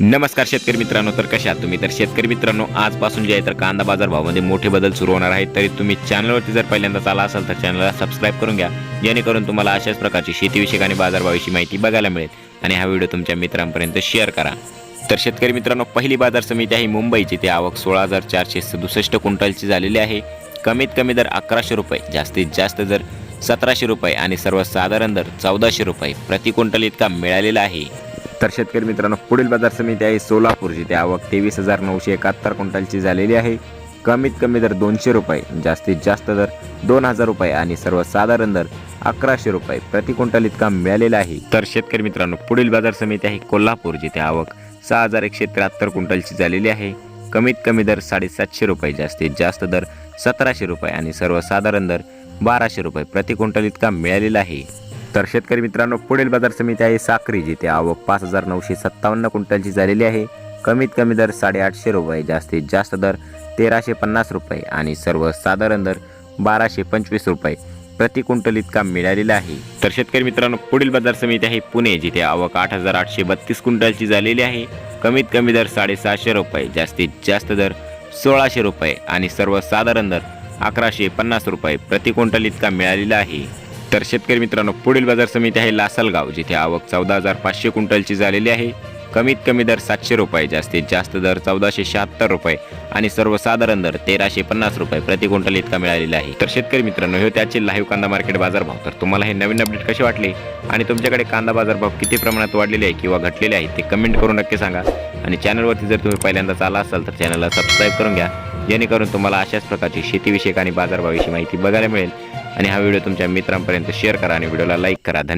नमस्कार शेतकरी मित्रांनो तर कशा तुम्ही? तर शेतकरी मित्रांनो आजपासून जे आहे तर कांदा बाजार भावामध्ये मोठे बदल सुरू होणार आहेत. तरी तुम्ही चॅनलवरती जर पहिल्यांदाच आला असाल तर चॅनलला सबस्क्राईब करून घ्या. जेणेकरून तुम्हाला अशाच प्रकारची शेतीविषयक आणि बाजारभावाविषयी माहिती बघायला मिळेल. आणि हा व्हिडिओ तुमच्या मित्रांपर्यंत शेअर करा. तर शेतकरी मित्रांनो पहिली बाजार समिती आहे मुंबईची. ते आवक सोळा हजार चारशे सदुसष्ट क्विंटलची झालेली आहे. कमीत कमी दर अकराशे रुपये जास्तीत जास्त दर सतराशे रुपये आणि सर्वसाधारण दर चौदाशे रुपये प्रति क्विंटल इतका मिळालेला आहे. तर शेतकरी मित्रांनो पुढील बाजार समिती आहे सोलापूर जिथे आवक तेवीस हजार नऊशे एकाहत्तर क्विंटलची झालेली आहे. कमीत कमी दर दोनशे रुपये जास्तीत जास्त दर दोन हजार रुपये आणि सर्वसाधारण दर अकराशे रुपये प्रति क्विंटल इतका मिळालेला आहे. तर शेतकरी मित्रांनो पुढील बाजार समिती आहे कोल्हापूर जिथे आवक सहा हजार एकशे त्र्याहत्तर क्विंटलची झालेली आहे. कमीत कमी दर साडेसातशे रुपये जास्तीत जास्त दर सतराशे रुपये आणि सर्वसाधारण दर बाराशे रुपये प्रति क्विंटल इतका मिळालेला आहे. तर शेतकरी मित्रांनो पुढील बाजार समिती आहे साक्री जिथे आवक पाच हजार नऊशे सत्तावन्न क्विंटलची झालेली आहे. कमीत कमी दर साडेआठशे रुपये जास्तीत जास्त दर तेराशे पन्नास रुपये आणि सर्वसाधारण दर बाराशे पंचवीस रुपये प्रति क्विंटल इतका मिळालेला आहे. तर शेतकरी मित्रांनो पुढील बाजार समिती आहे पुणे जिथे आवक आठ हजार आठशे बत्तीस क्विंटलची झालेली आहे. कमीत कमी दर साडेसहाशे रुपये जास्तीत जास्त दर सोळाशे रुपये आणि सर्वसाधारण दर अकराशे पन्नास रुपये प्रति क्विंटल इतका मिळालेला आहे. तर शेतकरी मित्रांनो पुढील बाजार समिती आहे लासलगाव जिथे आवक चौदा हजार पाचशे क्विंटलची झालेली आहे. कमीत कमी दर सातशे रुपये जास्तीत जास्त दर चौदाशे शहात्तर रुपये आणि सर्वसाधारण दर तेराशे पन्नास रुपये प्रति क्विंटल इतका मिळालेला आहे. तर शेतकरी मित्रांनो हे त्याचे लाईव्ह कांदा मार्केट बाजार भाव. तर तुम्हाला हे नवीन अपडेट कसे वाटले आणि तुमच्याकडे कांदा बाजार भाव किती प्रमाणात वाढलेले आहे किंवा घटलेले आहे ते कमेंट करून नक्की सांगा. आणि चॅनलवरती जर तुम्ही पहिल्यांदाच आला असाल तर चॅनलला सबस्क्राईब करून घ्या. जेणेकरून तुम्हाला अशाच प्रकारची शेतीविषयक आणि बाजारभावाविषयी माहिती बघायला मिळेल. आणि हा व्हिडिओ तुमच्या मित्रांपर्यंत शेअर करा आणि व्हिडिओला लाईक करा. धन्यवाद.